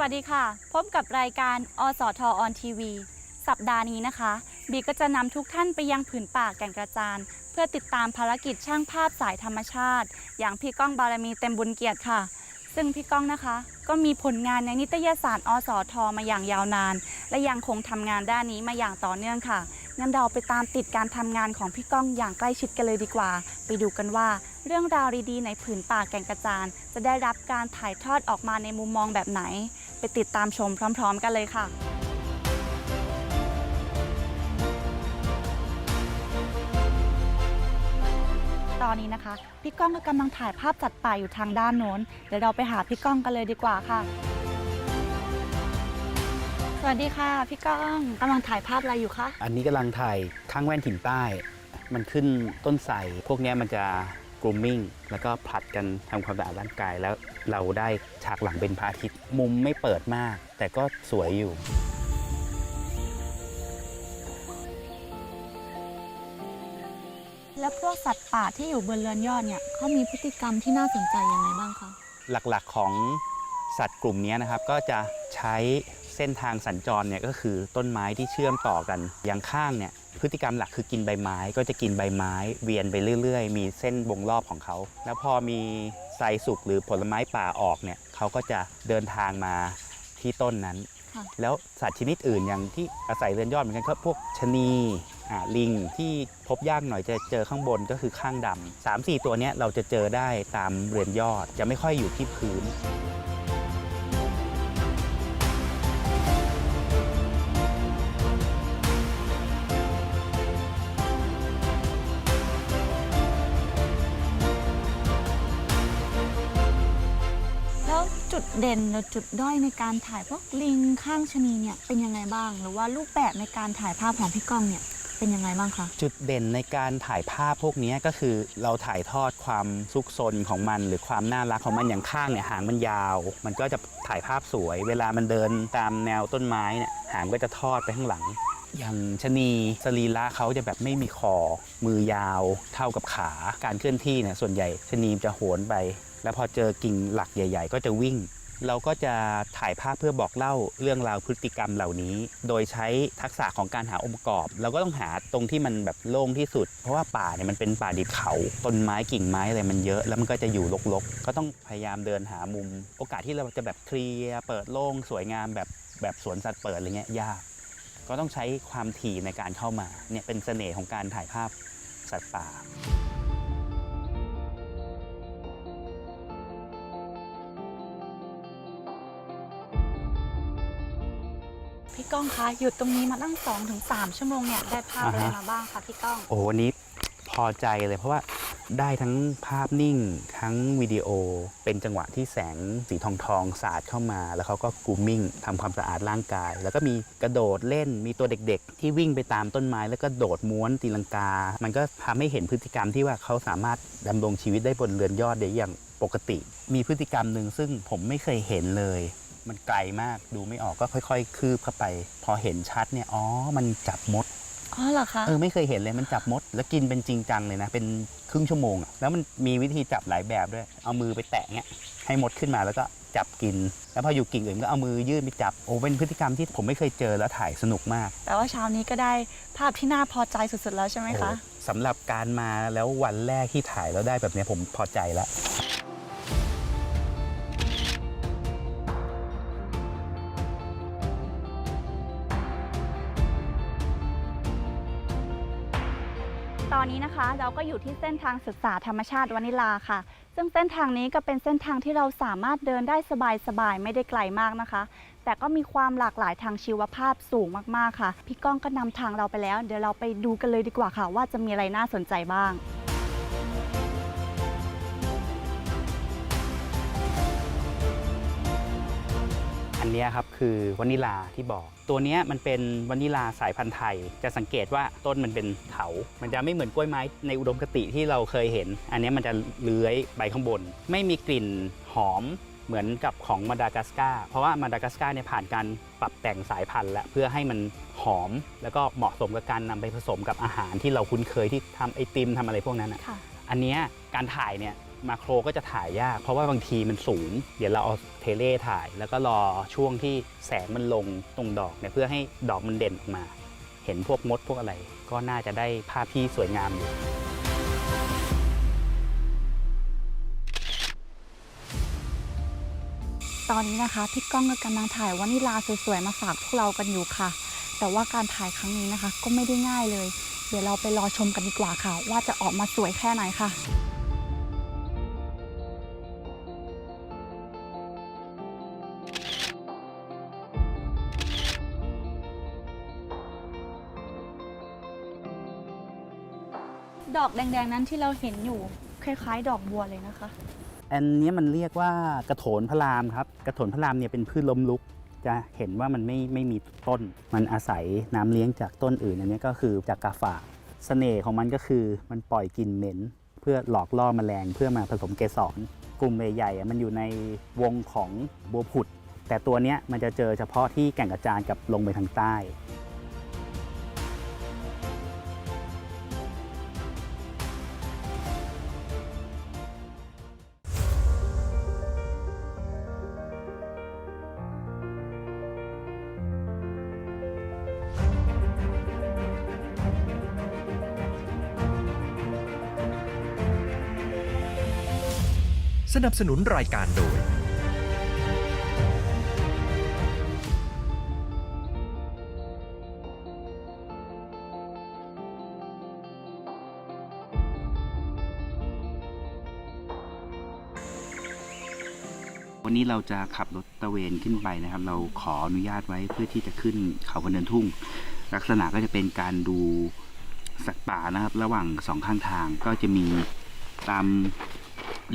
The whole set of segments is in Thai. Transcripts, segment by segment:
วัสดีค่ะ พบกับรายการอสทออนทีวี สัปดาห์นี้นะคะ บีก็จะนำทุกท่านไปยังผืนป่าแก่งกระจาน เพื่อติดตามภารกิจช่างภาพสายธรรมชาติ อย่างพี่ก้องบารมีเต็มบุญเกียรติค่ะ ซึ่งพี่ก้องนะคะ ก็มีผลงานในนิตยสารอสทมาอย่างยาวนาน และยังคงทำงานด้านนี้มาอย่างต่อเนื่องค่ะงั้นเราไปตามติดการทำงานของพี่ก้องอย่างใกล้ชิดกันเลยดีกว่า ไปดูกันว่า เรื่องราวดีๆในผืนป่าแก่งกระจาน จะได้รับการถ่ายทอดออกมาในมุมมองแบบไหน ไปติดตามชมพร้อม ๆ กันเลยค่ะตอนนี้นะคะ พี่ก้องก็กำลังถ่ายภาพจัดป่าอยู่ทางด้านโน้น เดี๋ยวเราไปหาพี่ก้องกันเลยดีกว่าค่ะ สวัสดีค่ะ พี่ก้องกำลังถ่ายภาพอะไรอยู่คะ อันนี้กำลังถ่ายข้างแว่นถิ่นใต้ มันขึ้นต้นไทรพวกเนี้ยมันจะ grooming แล้วก็ผลัดกันทำความสะอาดร่างกายแล้วเราได้ฉากหลังเป็นพระอาทิตย์มุมไม่เปิดมาก แต่ก็สวยอยู่แล้วพวกสัตว์ป่าที่อยู่บนเรือนยอดเนี่ยเขามีพฤติกรรมที่น่าสนใจยังไงบ้างคะหลักๆของสัตว์กลุ่มเนี้ยนะครับก็จะใช้เส้นทางสัญจรเนี่ยก็คือต้นไม้ที่เชื่อมต่อกันอย่างข้างเนี่ย พฤติกรรมหลักคือกินใบไม้ก็จะกินใบไม้ เวียนไปเรื่อยๆ มีเส้นวงรอบของเขา แล้วพอมีไทรสุกหรือผลไม้ป่าออกเนี่ยเขาก็จะเดินทางมาที่ต้นนั้นค่ะแล้วสัตว์ชนิดอื่นอย่างที่อาศัยเรือนยอดเหมือนกันก็พวกชะนีอ่าลิงที่พบยากหน่อยจะเจอข้างบนก็คือข้างดำสามสี่ตัวเนี้ยเราจะเจอได้ตามเรือนยอดจะไม่ค่อยอยู่ที่พื้น เด่นหรือจุดด้อยในการถ่ายพวกลิงข้างชะนีเนี่ยเป็นยังไงบ้าง หรือว่ารูปแบบในการถ่ายภาพของพี่ก้องเนี่ยเป็นยังไงบ้างคะ จุดเด่นในการถ่ายภาพพวกนี้ก็คือเราถ่ายทอดความซุกซนของมัน หรือความน่ารักของมันอย่างข้างเนี่ยหางมันยาว มันก็จะถ่ายภาพสวย เวลามันเดินตามแนวต้นไม้เนี่ยหางก็จะทอดไปข้างหลัง อย่างชะนีสรีระเขาจะแบบไม่มีคอ มือยาวเท่ากับขาการเคลื่อนที่เนี่ยส่วนใหญ่ชะนีจะโหนไป แล้วพอเจอกิ่งหลักใหญ่ ๆ ก็จะวิ่ง เราก็จะถ่ายภาพเพื่อบอกเล่าเรื่องราวพฤติกรรมเหล่านี้ โดยใช้ทักษะของการหาองค์ประกอบ เราก็ต้องหาตรงที่มันแบบโล่งที่สุด เพราะว่าป่าเนี่ยมันเป็นป่าดิบเขา ต้นไม้กิ่งไม้อะไรมันเยอะ แล้วมันก็จะอยู่รกๆ ก็ต้องพยายามเดินหามุม โอกาสที่เราจะแบบเคลียร์เปิดโล่งสวยงามแบบแบบสวนสัตว์เปิดอะไรเงี้ยยาก ก็ต้องใช้ความถี่ในการเข้ามาเนี่ยเป็นเสน่ห์ของการถ่ายภาพสัตว์ป่า พี่ก้องคะหยุดตรงนี้มาตั้ง2อถึงสชั่วโมงเนี่ยได้ภาพอะไรอ่าฮะมาบ้างคะพี่ก้อง โอ้วันนี้พอใจเลยเพราะว่าได้ทั้งภาพนิ่งทั้งวิดีโอเป็นจังหวะที่แสงสีทองทองๆสาดเข้ามา แล้วเขาก็กรูมมิ่งทำความสะอาดร่างกาย แล้วก็มีกระโดดเล่นมีตัวเด็กๆ ที่วิ่งไปตามต้นไม้ แล้วก็โดดม้วนตีลังกา มันก็ทำให้เห็นพฤติกรรมที่ว่าเขาสามารถดำรงชีวิตได้บนเรือนยอดได้อย่างปกติ มีพฤติกรรมหนึ่งซึ่งผมไม่เคยเห็นเลย มันไกลมากดูไม่ออกก็ค่อยๆ คืบเข้าไป พอเห็นชัดเนี่ยอ๋อมันจับมดอ๋อเหรอคะ เออไม่เคยเห็นเลยมันจับมด แล้วกินเป็นจริงจังเลยนะ เป็นครึ่งชั่วโมงอะแล้วมันมีวิธีจับหลายแบบด้วย เอามือไปแตะเงี้ยให้มดขึ้นมาแล้วก็จับกิน แล้วพออยู่กิ่งอื่นก็เอามือยื่นไปจับโอ้เป็นพฤติกรรมที่ผมไม่เคยเจอแล้วถ่ายสนุกมากแต่ว่าเช้านี้ก็ได้ภาพที่น่าพอใจสุดๆแล้วใช่ไหมคะ โอ้สำหรับการมาแล้ววันแรกที่ถ่ายแล้วได้แบบเนี้ยผมพอใจแล้ว เราก็อยู่ที่เส้นทางศึกษาธรรมชาติวานิลาค่ะ ซึ่งเส้นทางนี้ก็เป็นเส้นทางที่เราสามารถเดินได้สบายๆไม่ได้ไกลมากนะคะ แต่ก็มีความหลากหลายทางชีวภาพสูงมากๆค่ะ พี่ก้องก็นำทางเราไปแล้ว เดี๋ยวเราไปดูกันเลยดีกว่าค่ะ ว่าจะมีอะไรน่าสนใจบ้าง นเนี้ยครับคือวานิลาที่บอก ตัวเนี้ยมันเป็นวานิลาสายพันธุ์ไทย จะสังเกตว่าต้นมันเป็นเถา มันจะไม่เหมือนกล้วยไม้ในอุดมคติที่เราเคยเห็น อันเนี้ยมันจะเลื้อยใบข้างบน ไม่มีกลิ่นหอมเหมือนกับของมาดากัสการ์เพราะว่ามาดากัสการ์เนี่ยผ่านการปรับแต่งสายพันธุ์แล้วเพื่อให้มันหอม แล้วก็เหมาะสมกับการนำไปผสมกับอาหารที่เราคุ้นเคยที่ทำไอติมทำอะไรพวกนั้นอะค่ะอันเนี้ยการถ่ายเนี่ย มาโครก็จะถ่ายยาก เพราะว่าบางทีมันสูง เดี๋ยวเราเอาเทเลถ่าย แล้วก็รอช่วงที่แสงมันลงตรงดอกเนี่ยเพื่อให้ดอกมันเด่นออกมา เห็นพวกมดพวกอะไร ก็น่าจะได้ภาพที่สวยงามอยู่ตอนนี้นะคะพี่ก้องก็กำลังถ่ายวานิลาสวยๆมาฝากพวกเรากันอยู่ค่ะ แต่ว่าการถ่ายครั้งนี้นะคะ ก็ไม่ได้ง่ายเลย เดี๋ยวเราไปรอชมกันดีกว่าค่ะ ว่าจะออกมาสวยแค่ไหนค่ะ ดอกแดงๆนั้นที่เราเห็นอยู่คล้ายๆ ดอกบัวเลยนะคะ อันนี้มันเรียกว่ากระโถนพระรามครับ กระโถนพระรามเนี่ยเป็นพืชล้มลุก จะเห็นว่ามันไม่ไม่มีต้น มันอาศัยน้ำเลี้ยงจากต้นอื่นอันนี้ก็คือจากกาฝากเสน่ห์ของมันก็คือมันปล่อยกลิ่นเหม็น เพื่อหลอกล่อแมลงเพื่อมาผสมเกสร กลุ่มใหญ่ๆมันอยู่ในวงของบัวผุด แต่ตัวเนี้ยมันจะเจอเฉพาะที่แก่งกระจานกับลงไปทางใต้ สนับสนุนรายการโดย วันนี้เราจะขับรถตระเวนขึ้นไปนะครับ เราขออนุญาตไว้เพื่อที่จะขึ้นเขากระเนินทุ่ง ลักษณะก็จะเป็นการดูสัตว์ป่านะครับ ระหว่างสองข้างทางก็จะมีตาม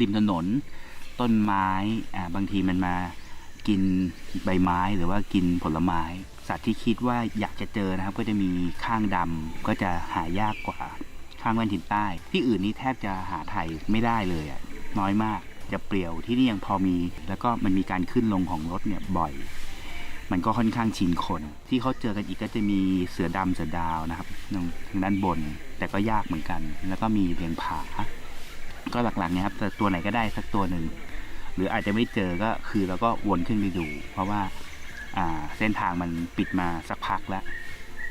ริมถนน ต้นไม้อ่าบางทีมันมากินใบไม้หรือว่ากินผลไม้ สัตว์ที่คิดว่าอยากจะเจอนะครับ ก็จะมีข้างดำก็จะหายากกว่าข้างแว่นถิ่นใต้ ที่อื่นนี่แทบจะหาไทยไม่ได้เลยอะน้อยมากจะเปลี่ยวที่นี่ยังพอมี แล้วก็มันมีการขึ้นลงของรถเนี่ยบ่อย มันก็ค่อนข้างชินคน ที่เขาเจอกันอีกก็จะมีเสือดำเสือดาวนะครับทางด้านบน แต่ก็ยากเหมือนกัน แล้วก็มีเลียงผา ก็หลักๆเนี่ยครับแต่ตัวไหนก็ได้สักตัวหนึ่งหรืออาจจะไม่เจอก็คือเราก็วนขึ้นไปดู เพราะว่าเส้นทางมันปิดมาสักพักแล้ว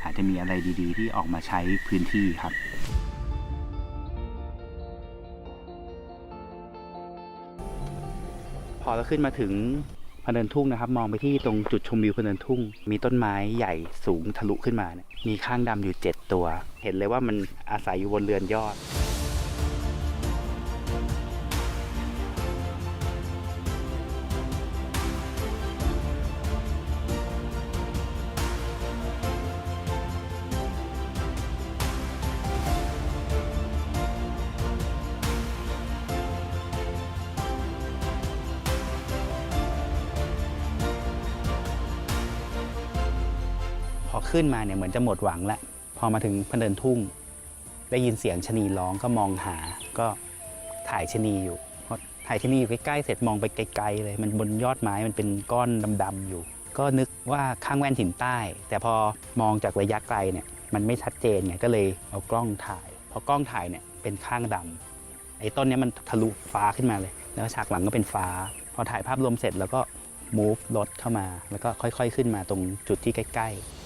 อาจจะมีอะไรดีๆ ที่ออกมาใช้พื้นที่ครับพอเราขึ้นมาถึงพะเนินทุ่งนะครับ มองไปที่ตรงจุดชมวิวพะเนินทุ่ง มีต้นไม้ใหญ่สูงทะลุขึ้นมาเนี่ยมีข้างดำอยู่ 7 ตัว เห็นเลยว่ามันอาศัยอยู่บนเรือนยอด ขึ้นมาเนี่ยเหมือนจะหมดหวังแล้วพอมาถึงพะเนินทุ่ง ได้ยินเสียงชนีร้องก็มองหา ก็ถ่ายชนีอยู่พอถ่ายชนีอยู่ใกล้ๆเสร็จมองไปไกลๆเลย มันบนยอดไม้มันเป็นก้อนดำๆอยู่ ก็นึกว่าข้างแว่นถิ่นใต้ แต่พอมองจากระยะไกลเนี่ยมันไม่ชัดเจนไงก็เลยเอากล้องถ่ายพอกล้องถ่ายเนี่ยเป็นข้างดำไอ้ต้นนี้มันทะลุฟ้าขึ้นมาเลย แล้วฉากหลังก็เป็นฟ้า พอถ่ายภาพรวมเสร็จแล้วก็ move รถเข้ามา แล้วก็ค่อย ๆ ขึ้นมาตรงจุดที่ใกล้ ๆ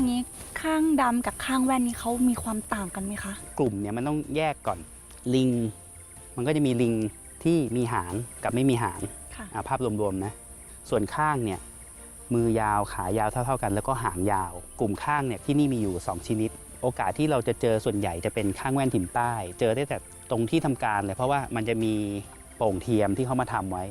อย่างนี้ข้างดำกับข้างแว่นนี้เขามีความต่างกันไหมคะ กลุ่มเนี่ยมันต้องแยกก่อนลิง มันก็จะมีลิงที่มีหางกับไม่มีหางค่ะ อ่าภาพรวมๆนะส่วนข้างเนี่ยมือยาวขายาวเท่า ๆกัน แล้วก็หางยาว กลุ่มข้างเนี่ยที่นี่มีอยู่ 2 ชนิด โอกาสที่เราจะเจอส่วนใหญ่จะเป็นข้างแว่นถิ่นใต้ เจอได้แต่ตรงที่ทำการเลยเพราะว่ามันจะมีโป่งเทียมที่เขามาทำไว้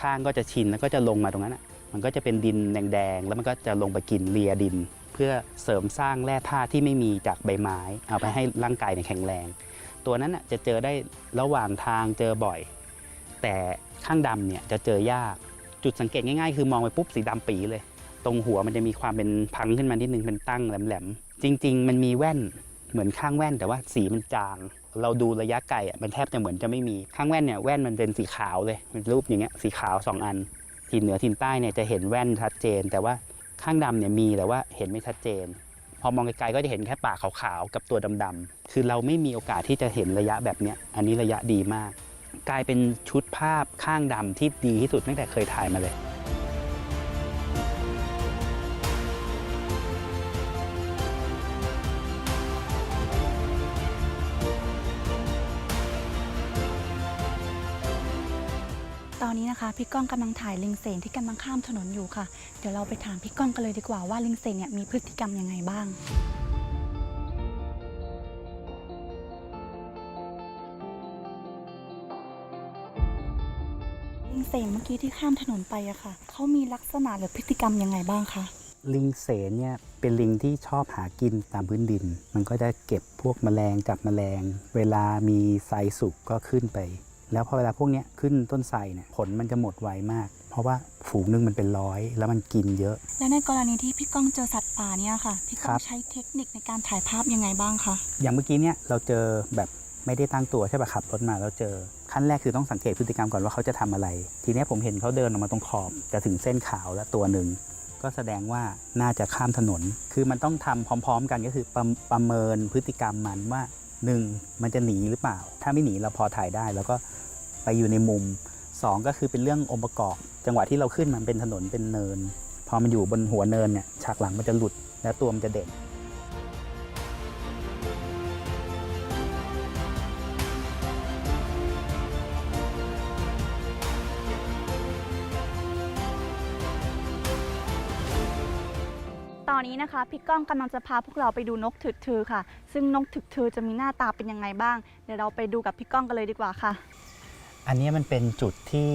ข้างก็จะชินแล้วก็จะลงมาตรงนั้นอะมันก็จะเป็นดินแดงๆแล้วมันก็จะลงไปกินเลียดินเพื่อเสริมสร้างแร่ธาตุที่ไม่มีจากใบไม้ เอาไปให้ร่างกายเนี่ยแข็งแรง ตัวนั้นจะเจอได้ระหว่างทางเจอบ่อย แต่ข้างดำเนี่ยจะเจอยากจุดสังเกตง่ายๆ คือมองไปปุ๊บสีดำปีเลย ตรงหัวมันจะมีความเป็นพังขึ้นมานิดนึงเป็นตั้งแหลมๆจริง ๆ มันมีแว่นเหมือนข้างแว่น แต่ว่าสีมันจาง เราดูระยะไกลอะมันแทบจะเหมือนจะไม่มีข้างแว่นเนี่ยแว่นมันเป็นสีขาวเลยเป็นรูปอย่างเงี้ยสีขาวสองอันทีเหนือทีใต้เนี่ยจะเห็นแว่นชัดเจน แต่ว่า ข้างดำเนี่ยมีแต่ว่าเห็นไม่ชัดเจน พอมองไกลๆก็จะเห็นแค่ปากขาวๆกับตัวดำๆคือเราไม่มีโอกาสที่จะเห็นระยะแบบเนี้ยอันนี้ระยะดีมาก กลายเป็นชุดภาพข้างดำที่ดีที่สุดตั้งแต่เคยถ่ายมาเลย ตอนนี้นะคะพี่ก้องกำลังถ่ายลิงเสนที่กำลังข้ามถนนอยู่ค่ะ เดี๋ยวเราไปถามพี่ก้องกันเลยดีกว่าว่าลิงเสนเนี่ยมีพฤติกรรมยังไงบ้าง ลิงเสนเมื่อกี้ที่ข้ามถนนไปอะค่ะเขามีลักษณะหรือพฤติกรรมยังไงบ้างคะลิงเสนเนี่ยเป็นลิงที่ชอบหากินตามพื้นดิน มันก็จะเก็บพวกแมลงจับแมลง เวลามีไทรสุกก็ขึ้นไป แล้วพอเวลาพวกเนี้ยขึ้นต้นไทรเนี่ยผลมันจะหมดไวมาก เพราะว่าฝูงหนึงมันเป็นร้อย แล้วมันกินเยอะ และในกรณีที่พี่ก้องเจอสัตว์ป่าเนี่ยค่ะพี่ก้ครัองบใช้เทคนิคในการถ่ายภาพยังไงบ้างคะอย่างเมื่อกี้เนี่ยเราเจอแบบไม่ได้ตั้งตัวใช่ป่ะขับรถมาแล้วเจอขั้นแรกคือต้องสังเกตพฤติกรรมก่อนว่าเขาจะทำอะไร ทีเนี้ยผมเห็นเขาเดินออกมาตรงขอบจะถึงเส้นขาวแล้วตัวหนึ่งก็แสดงว่าน่าจะข้ามถนน คือมันต้องทำพร้อม ๆ กันก็คือประประเมินพฤติกรรมมันว่า หนึ่งมันจะหนีหรือเปล่า ถ้าไม่หนีเราพอถ่ายได้ แล้วก็ไปอยู่ในมุมสองก็คือเป็นเรื่ององค์ประกอบ จังหวะที่เราขึ้นมันเป็นถนนเป็นเนิน พอมันอยู่บนหัวเนินเนี่ยฉากหลังมันจะหลุดแล้วตัวมันจะเด่น อนนี้นะคะพี่ก้องกำลังจะพาพวกเราไปดูนกถึกทือค่ะ ซึ่งนกถึกทือจะมีหน้าตาเป็นยังไงบ้าง เดี๋ยวเราไปดูกับพี่ก้องกันเลยดีกว่าค่ะ อันนี้มันเป็นจุดที่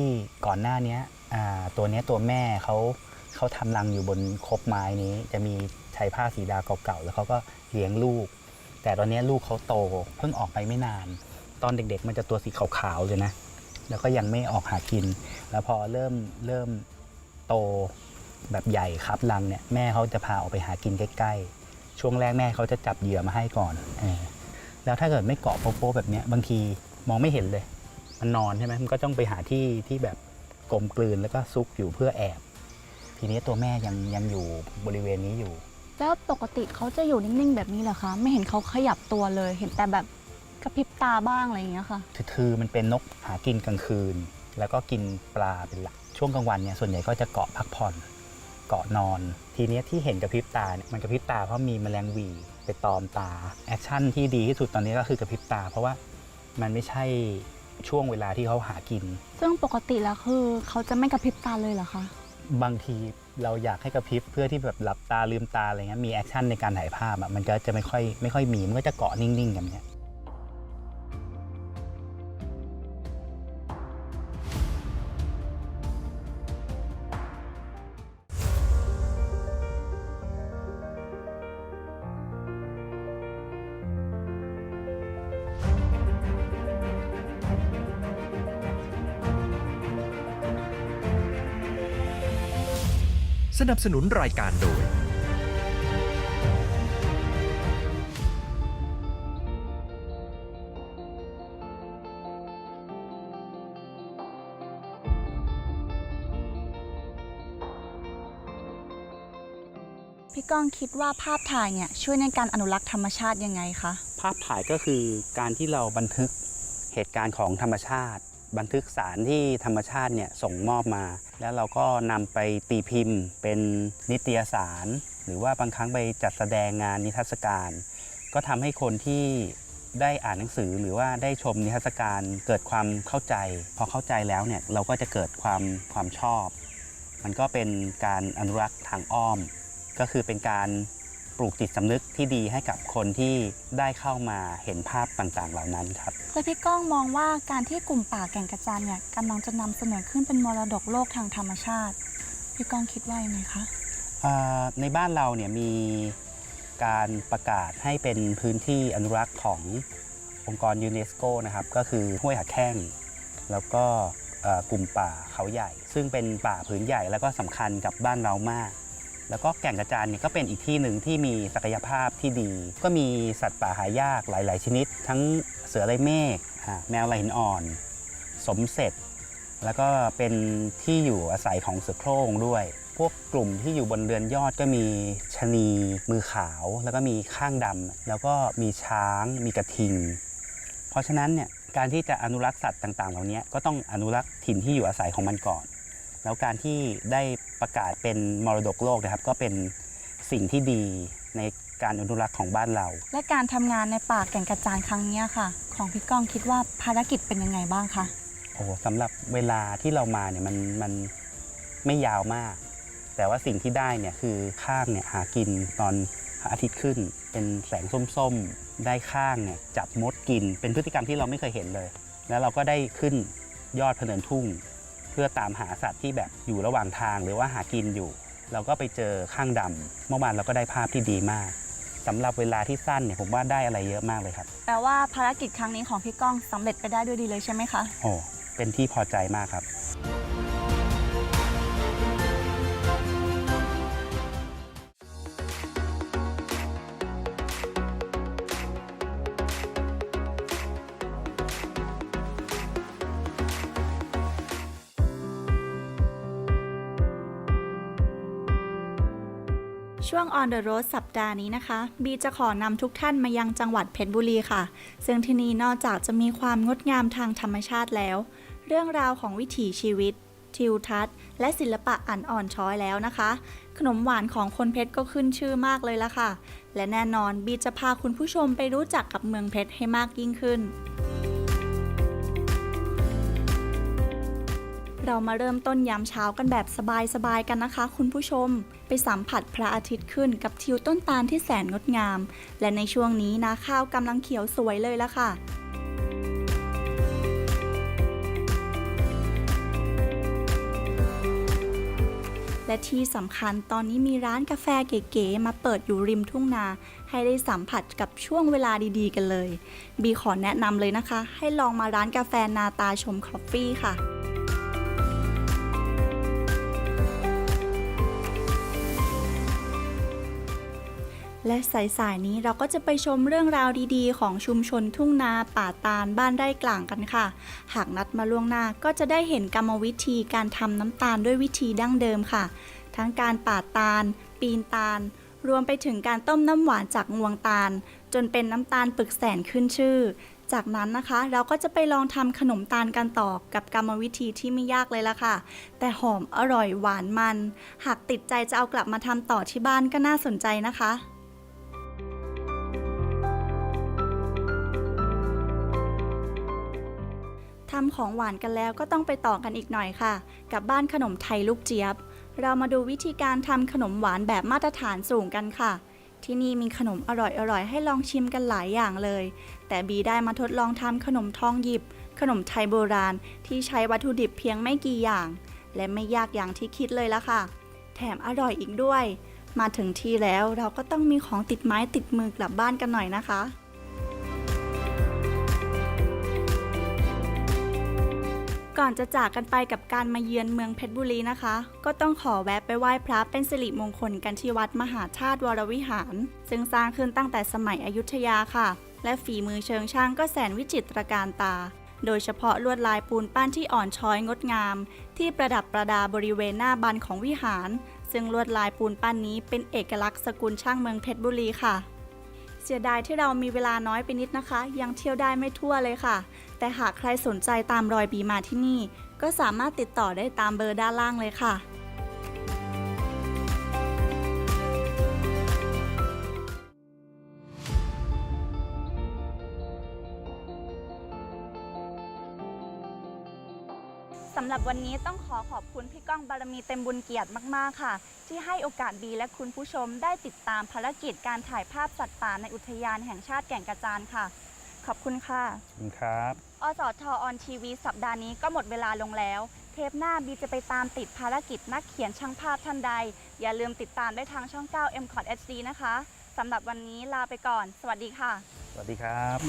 ก่อนหน้านี้อ่าตัวเนี้ยตัวแม่เขาเขาทำรังอยู่บนคบไม้นี้ จะมีใช้ผ้าสีดาเก่าๆแล้วเขาก็เลี้ยงลูก แต่ตอนเนี้ยลูกเขาโตเพิ่งออกไปไม่นาน ตอนเด็กๆ มันจะตัวสีขาวๆเลยนะ แล้วก็ยังไม่ออกหากิน แล้วพอเริ่มเริ่มโต แบบใหญ่ครับรังเนี่ยแม่เขาจะพาออกไปหากินใกล้ๆ ช่วงแรกแม่เขาจะจับเหยื่อมาให้ก่อนเออแล้วถ้าเกิดไม่เกาะโป๊ะๆแบบเนี้ยบางทีมองไม่เห็นเลย มันนอนใช่ไหมมันก็ต้องไปหาที่ที่แบบกลมกลืนแล้วก็ซุกอยู่เพื่อแอบ ทีนี้ตัวแม่ยังยังอยู่บริเวณนี้อยู่ แล้วปกติเขาจะอยู่นิ่งๆแบบนี้เหรอคะ ไม่เห็นเขาขยับตัวเลย เห็นแต่แบบกระพริบตาบ้างอะไรอย่างเงี้ยค่ะ คือมันเป็นนกหากินกลางคืน แล้วก็กินปลาเป็นหลักช่วงกลางวันเนี่ยส่วนใหญ่ก็จะเกาะพักผ่อน เกาะนอน ทีเนี้ยที่เห็นกระพริบตาเนี่ยมันกระพริบตาเพราะมีแมลงหวีไปตอมตาแอคชั่นที่ดีที่สุดตอนนี้ก็คือกระพริบตา เพราะว่ามันไม่ใช่ช่วงเวลาที่เขาหากิน ซึ่งปกติแล้วคือเขาจะไม่กระพริบตาเลยเหรอคะ บางทีเราอยากให้กระพริบเพื่อที่แบบหลับตาลืมตาอะไรเงี้ยมีแอคชั่นในการถ่ายภาพอะมันก็จะไม่ค่อยไม่ค่อยมีมันก็จะเกาะนิ่งๆกันเนี้ย นับสนุนรายการโดย พี่ก้องคิดว่าภาพถ่ายเนี่ยช่วยในการอนุรักษ์ธรรมชาติยังไงคะ ภาพถ่ายก็คือการที่เราบันทึกเหตุการณ์ของธรรมชาติ บันทึกสารที่ธรรมชาติเนี่ยส่งมอบมา แล้วเราก็นำไปตีพิมพ์ เป็นนิตยสาร หรือว่าบางครั้งไปจัดแสดงงานนิทรรศการ ก็ทำให้คนที่ได้อ่านหนังสือหรือว่าได้ชมนิทรรศการเกิดความเข้าใจ พอเข้าใจแล้วเนี่ยเราก็จะเกิดความความชอบ มันก็เป็นการอนุรักษ์ทางอ้อม ก็คือเป็นการ ปลูกจิตสำนึกที่ดีให้กับคนที่ได้เข้ามาเห็นภาพต่างๆ เหล่านั้นครับแล้วพี่ก้องมองว่าการที่กลุ่มป่าแก่งกระจานเนี่ยกำลังจะนำเสนอขึ้นเป็นมรดกโลกทางธรรมชาติ พี่ก้องคิดว่ายังไงคะเอ่อในบ้านเราเนี่ยมีการประกาศให้เป็นพื้นที่อนุรักษ์ขององค์กรยูเนสโกนะครับก็คือห้วยหักแข้งแล้วก็เอ่อกลุ่มป่าเขาใหญ่ ซึ่งเป็นป่าผืนใหญ่แล้วก็สำคัญกับบ้านเรามาก แล้วก็แก่งกระจานเนี่ยก็เป็นอีกที่หนึ่งที่มีศักยภาพที่ดี ก็มีสัตว์ป่าหายากหลาย ๆ ชนิด ทั้งเสือลายเมฆแมวลายหินอ่อน สมเสร็จ แล้วก็เป็นที่อยู่อาศัยของเสือโคร่งด้วย พวกกลุ่มที่อยู่บนเรือนยอดก็มีชะนีมือขาว แล้วก็มีข้างดำแล้วก็มีช้างมีกระทิง เพราะฉะนั้นเนี่ยการที่จะอนุรักษ์สัตว์ต่าง ๆ เหล่านี้ก็ต้องอนุรักษ์ถิ่นที่อยู่อาศัยของมันก่อน แล้วการที่ได้ประกาศเป็นมรดกโลกนะครับ ก็เป็นสิ่งที่ดีในการอนุรักษ์ของบ้านเรา และการทำงานในป่าแก่งกระจานครั้งเนี้ยค่ะ ของพี่ก้องคิดว่าภารกิจเป็นยังไงบ้างคะ โอ้โหสำหรับเวลาที่เรามาเนี่ยมันมันไม่ยาวมาก แต่ว่าสิ่งที่ได้เนี่ยคือข้างเนี่ยหากินตอนพระอาทิตย์ขึ้น เป็นแสงส้มๆ ได้ข้างเนี่ยจับมดกิน เป็นพฤติกรรมที่เราไม่เคยเห็นเลย แล้วเราก็ได้ขึ้นยอดพะเนินทุ่งเพื่อตามหาสัตว์ที่แบบอยู่ระหว่างทางหรือว่าหากินอยู่ เราก็ไปเจอข้างดำเมื่อวานเราก็ได้ภาพที่ดีมากสำหรับเวลาที่สั้นเนี่ยผมว่าได้อะไรเยอะมากเลยครับ แปลว่าภารกิจครั้งนี้ของพี่ก้องสำเร็จไปได้ด้วยดีเลยใช่ไหมคะ โอ้ เป็นที่พอใจมากครับ On the Road สัปดาห์นี้นะคะ บีจะขอนำทุกท่านมายังจังหวัดเพชรบุรีค่ะ ซึ่งที่นี่นอกจากจะมีความงดงามทางธรรมชาติแล้ว เรื่องราวของวิถีชีวิต ทิวทัศน์ และศิลปะอันอ่อนช้อยแล้วนะคะ ขนมหวานของคนเพชรก็ขึ้นชื่อมากเลยละค่ะ และแน่นอนบีจะพาคุณผู้ชมไปรู้จักกับเมืองเพชรให้มากยิ่งขึ้น เรามาเริ่มต้นยามเช้ากันแบบสบายๆกันนะคะ คุณผู้ชม ไปสัมผัสพระอาทิตย์ขึ้นกับทิวต้นตาลที่แสนงดงาม และในช่วงนี้นาข้าวกำลังเขียวสวยเลยละค่ะและที่สำคัญตอนนี้มีร้านกาแฟเก๋ๆมาเปิดอยู่ริมทุ่งนา ให้ได้สัมผัสกับช่วงเวลาดีๆกันเลย บีขอแนะนำเลยนะคะ ให้ลองมาร้านกาแฟนาตาชมคอฟฟี่ค่ะ และสายๆนี้เราก็จะไปชมเรื่องราวดีๆ ของชุมชนทุ่งนาป่าตาลบ้านไร่กลางกันค่ะ หากนัดมาล่วงหน้าก็จะได้เห็นกรรมวิธีการทำน้ำตาลด้วยวิธีดั้งเดิมค่ะ ทั้งการป่าตาล ปีนตาล รวมไปถึงการต้มน้ำหวานจากงวงตาล จนเป็นน้ำตาลปึกแสนขึ้นชื่อ จากนั้นนะคะเราก็จะไปลองทำขนมตาลกันต่อกับกรรมวิธีที่ไม่ยากเลยละค่ะ แต่หอมอร่อยหวานมัน หากติดใจจะเอากลับมาทำต่อที่บ้านก็น่าสนใจนะคะ ทำของหวานกันแล้วก็ต้องไปต่อกันอีกหน่อยค่ะ กับบ้านขนมไทยลูกเจี๊ยบ เรามาดูวิธีการทำขนมหวานแบบมาตรฐานสูงกันค่ะ ที่นี่มีขนมอร่อยๆ ให้ลองชิมกันหลายอย่างเลย แต่บีได้มาทดลองทำขนมทองหยิบ ขนมไทยโบราณ ที่ใช้วัตถุดิบเพียงไม่กี่อย่าง และไม่ยากอย่างที่คิดเลยละค่ะ แถมอร่อยอีกด้วย มาถึงที่แล้วเราก็ต้องมีของติดไม้ติดมือกลับบ้านกันหน่อยนะคะ ก่อนจะจากกันไปกับการมาเยือนเมืองเพชรบุรีนะคะ ก็ต้องขอแวะไปไหว้พระเป็นสิริมงคลกันที่วัดมหาชาติวรวิหาร ซึ่งสร้างขึ้นตั้งแต่สมัยอยุธยาค่ะ และฝีมือเชิงช่างก็แสนวิจิตรการตา โดยเฉพาะลวดลายปูนปั้นที่อ่อนช้อยงดงาม ที่ประดับประดาบริเวณหน้าบันของวิหาร ซึ่งลวดลายปูนปั้นนี้เป็นเอกลักษณ์สกุลช่างเมืองเพชรบุรีค่ะเสียดายที่เรามีเวลาน้อยไปนิดนะคะ ยังเที่ยวได้ไม่ทั่วเลยค่ะ แต่หากใครสนใจตามรอยบีมาที่นี่ ก็สามารถติดต่อได้ตามเบอร์ด้านล่างเลยค่ะ สำหรับวันนี้ต้องขอขอบคุณพี่ก้องบารมีเต็มบุญเกียรติมาก ๆ ค่ะ ที่ให้โอกาสบีและคุณผู้ชมได้ติดตามภารกิจการถ่ายภาพสัตว์ป่าในอุทยานแห่งชาติแก่งกระจานค่ะ ขอบคุณค่ะ ขอบคุณครับ อสทออนทีวีสัปดาห์นี้ก็หมดเวลาลงแล้ว เทปหน้าบีจะไปตามติดภารกิจนักเขียนช่างภาพท่านใด อย่าลืมติดตามได้ทางช่อง 9 m c o t HD นะคะสำหรับวันนี้ลาไปก่อน สวัสดีค่ะ สวัสดีครับ